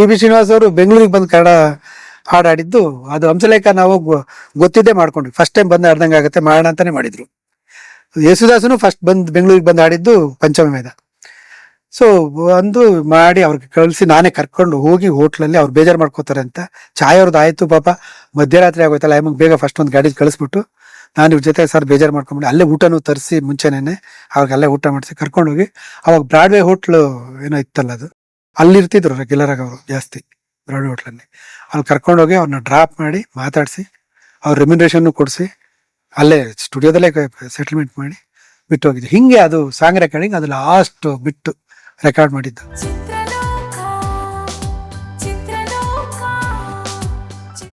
ಪಿ ಬಿ ಶ್ರೀನಿವಾಸ್ ಅವರು ಬೆಂಗಳೂರಿಗೆ ಬಂದು ಕನ್ನಡ ಹಾಡಾಡಿದ್ದು, ಅದು ಹಂಸಲೇಖ ನಾವು ಗೊತ್ತಿದ್ದೇ ಮಾಡ್ಕೊಂಡ್ವಿ. ಫಸ್ಟ್ ಟೈಮ್ ಬಂದು ಆಡ್ದಂಗೆ ಆಗುತ್ತೆ, ಮಾಡೋಣ ಅಂತಾನೆ ಮಾಡಿದ್ರು. ಯೇಸುದಾಸನು ಫಸ್ಟ್ ಬಂದು, ಬೆಂಗಳೂರಿಗೆ ಬಂದು ಆಡಿದ್ದು ಪಂಚಮಿ ಸೊ ಅಂದು ಮಾಡಿ ಅವ್ರಿಗೆ ಕಳಿಸಿ ನಾನೇ ಕರ್ಕೊಂಡು ಹೋಗಿ ಹೋಟ್ಲಲ್ಲಿ ಅವ್ರು ಬೇಜಾರು ಮಾಡ್ಕೋತಾರೆ ಅಂತ ಚಾಯ್ ಅವ್ರದ್ದು ಆಯಿತು ಪಾಪ. ಮಧ್ಯರಾತ್ರಿ ಆಗೋಯ್ತಲ್ಲ ಆಮೇಲೆ ಬೇಗ ಫಸ್ಟ್ ಒಂದು ಗಾಡಿ ಕಳಿಸ್ಬಿಟ್ಟು ನಾನು ಇವ್ರ ಜೊತೆ ಸರ್ ಬೇಜಾರು ಮಾಡ್ಕೊಂಬಿಡಿ, ಅಲ್ಲೇ ಊಟನೂ ತರಿಸಿ ಮುಂಚೆನೇ ಅವ್ರಿಗೆ ಅಲ್ಲೇ ಊಟ ಮಾಡಿಸಿ ಕರ್ಕೊಂಡೋಗಿ, ಅವಾಗ ಬ್ರಾಡ್ವೇ ಹೋಟ್ಲು ಏನೋ ಇತ್ತಲ್ಲ ಅದು. ಅಲ್ಲಿ ಇರ್ತಿದ್ರು ರೆಗ್ಯುಲರ್ ಆಗಿ ಅವರು ಜಾಸ್ತಿ ಬ್ರಾಡ್ ಹೋಟ್ಲಲ್ಲಿ ಅಲ್ಲಿ. ಕರ್ಕೊಂಡೋಗಿ ಅವ್ರನ್ನ ಡ್ರಾಪ್ ಮಾಡಿ ಮಾತಾಡಿಸಿ, ಅವ್ರ ರೆಮ್ಯುನರೇಷನ್ನು ಕೊಡಿಸಿ, ಅಲ್ಲೇ ಸ್ಟುಡಿಯೋದಲ್ಲೇ ಸೆಟಲ್ಮೆಂಟ್ ಮಾಡಿ ಬಿಟ್ಟು ಹೋಗಿದ್ದು ಹಿಂಗೆ ಅದು ಸಾಂಗ್ ರೆಕಾರ್ಡಿಂಗ್ ಅದು ಲಾಸ್ಟ್ ಬಿಟ್ಟು ರೆಕಾರ್ಡ್ ಮಾಡಿದ್ದು.